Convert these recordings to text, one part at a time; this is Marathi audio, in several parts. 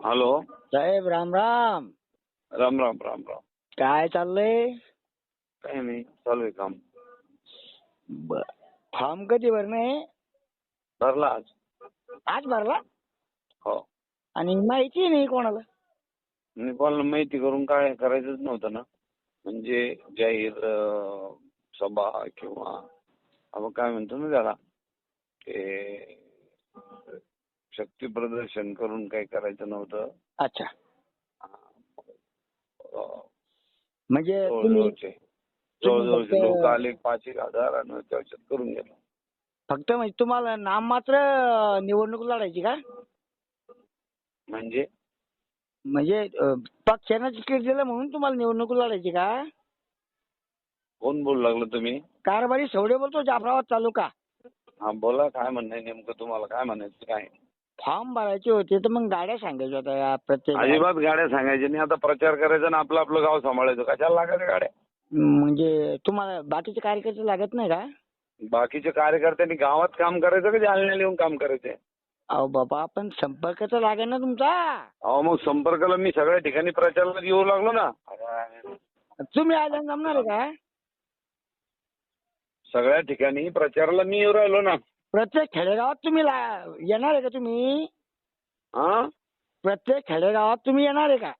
हॅलो. साहेब राम राम. राम राम राम राम. काय चाललंय? काही नाही चालू आहे काम. बर. फॉर्म कधी भरणे? भरला आज. आज भरला? हो. आणि माहिती नाही कोणाला. मी कोणाला माहिती करून काय करायचंच नव्हतं ना. म्हणजे जाहीर अं, सभा किंवा आपण काय म्हणतो ना त्याला ते शक्ती प्रदर्शन करून काही करायचं नव्हतं. अच्छा. म्हणजे जवळजवळचे. लोक आले पाच एक हजार आणि त्याच्यात करून गेलो. फक्त म्हणजे तुम्हाला नाम मात्र निवडणूक लढायची का? म्हणजे? म्हणजे पक्षानं तिकीट दिलं म्हणून तुम्हाला निवडणूक लढायची का? कोण बोलू लागलं तुम्ही? कारभारी सवडे बोलतो जाफराबाद तालुका. हा बोला काय म्हणणं नेमकं? तुम्हाला काय म्हणायचं काय? फॉर्म भरायचे होते तर मग गाड्या सांगायच्या होत्या या प्रत्येक अजिबात गाड्या सांगायच्या नाही. आता प्रचार करायचा आणि आपलं आपलं गाव सांभाळायचं. कशाला लागायच्या गाड्या? म्हणजे तुम्हाला बाकीचे कार्यकर्ते लागत नाही का? बाकीच्या कार्यकर्त्यांनी गावात काम करायचं का जालन्याला येऊन काम करायचंय अहो बाबा पण संपर्क तर लागेल ना तुमचा. अहो मग संपर्काला मी सगळ्या ठिकाणी प्रचाराला येऊ लागलो ना. तुम्ही आल्यानं जमणार आहे का? सगळ्या ठिकाणी प्रचाराला मी येऊ राहिलो ना. प्रत्येक खेडेगावात तुम्ही ला- येणार आहे का तुम्ही? हा प्रत्येक खेडेगावात तुम्ही येणार आहे का?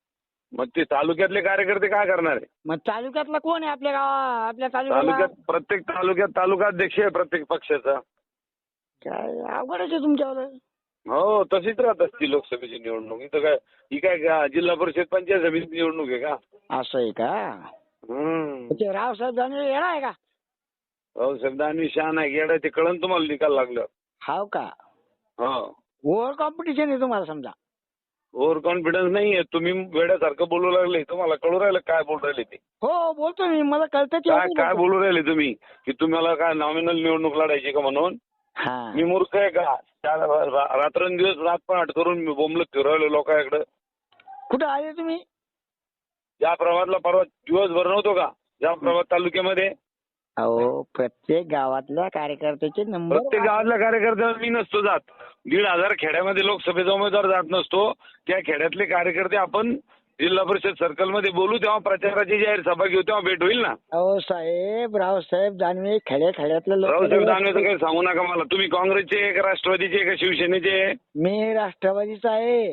मग ते तालुक्यातले कार्यकर्ते काय करणार आहे? मग तालुक्यातला कोण आहे आपल्या गावा आपल्या तालुक्यात तालुक्यात प्रत्येक तालुक्यात तालुका अध्यक्ष आहे प्रत्येक पक्षाचा. काय अवघडच आहे तुमच्यावर. हो तशीच राहत असती लोकसभेची निवडणूक. इथं काय ही काय गा- जिल्हा परिषद पंचायत समिती निवडणूक आहे का? असं आहे का? हम्म. ते रावसाहेब दानवे येणार आहे का? हो शब्दांनी शान आहे येडा ते कळण तुम्हाला निकाल लागलं हाव का? हो. ओव्हर कॉम्पिटिशन आहे तुम्हाला समजा. ओव्हर कॉन्फिडन्स नाहीये. तुम्ही वेड्यासारखं बोलू लागले तुम्हाला कळू राहिलं काय बोलू राहिले ते? हो बोलतो मी. मला कळतं ते काय काय बोलू राहिले तुम्ही? की तुम्हाला काय नॉमिनल निवडणूक लढायची का म्हणून? हा. मी मूर्ख आहे का? त्या रा- रात्रंदिवस रात पहाट करून मी बोंबलत फिरवले लोकांकडे. कुठं आले तुम्ही? ज्या प्रभातला परवा दिवसभर नव्हतो का? ज्या प्रभात तालुक्यामध्ये? अहो प्रत्येक गावातल्या कार्यकर्त्याचे नंबर प्रत्येक गावातल्या कार्यकर्त्याला मी नसतो जात. दीड हजार खेड्यामध्ये लोकसभेचा उमेदवार जात नसतो. त्या खेड्यातले कार्यकर्ते आपण जिल्हा परिषद सर्कलमध्ये बोलू तेव्हा प्रचाराची जाहीर सभा घेऊ तेव्हा भेट होईल ना? अहो साहेब रावसाहेब दानवे खेड्या खेड्यातले रावसाहेब दानवेचं काही सांगू नका मला. तुम्ही काँग्रेसचे आहे का राष्ट्रवादीचे का शिवसेनेचे? आहे? मी राष्ट्रवादीचा आहे.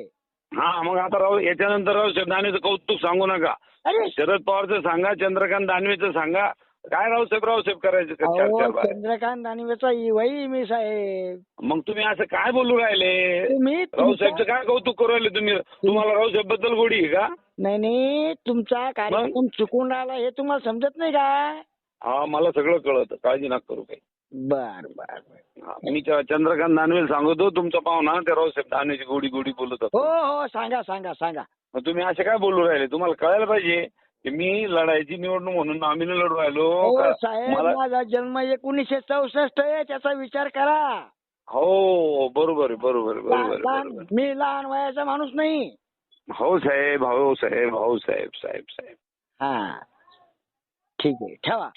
हा मग आता राव याच्यानंतर रावसाहेब दानवेचं कौतुक सांगू नका. अरे! शरद पवारचं सांगा चंद्रकांत दानवेचं सांगा. काय रावसाहेब रावसाहेब करायचं का चार चार अहो बार? चंद्रकांत दानवेचा वही मी साहेब मग तुम्ही असं काय बोलू राहिले? तुम्ही रावसाहेबचं तुमचा- काय कौतुक करू राहिले तुम्ही? तुम्हाला रावसाहेबबद्दल गोडी आहे का? नाही नाही तुमचा कार्यक्रम चुकून राहिला हे तुम्हाला समजत नाही का? हा मला सगळं कळतं. काळजी नका करू काही. बर बर बर. हा, मी च- चंद्रकांत दानवेला सांगतो तुमचा पाहुणा त्या रावसाहेब दानवेची गोडी गोडी बोलत हो होतो हो सांगा सांगा सांगा. मग तुम्ही असे काय बोलू राहिले? तुम्हाला कळायला पाहिजे. मी लढायची निवडणूक म्हणून नॉमिनल लढू राहिलो हो साहेब मला माझा जन्म एकोणीसशे चौसष्ट आहे त्याचा विचार करा. हो बरोबर आहे बरोबर आहे, बरोबर लहान आहे. मी लहान वयाचा माणूस नाही. हो साहेब हो साहेब हो साहेब साहेब साहेब. हा. ठीक आहे ठेवा.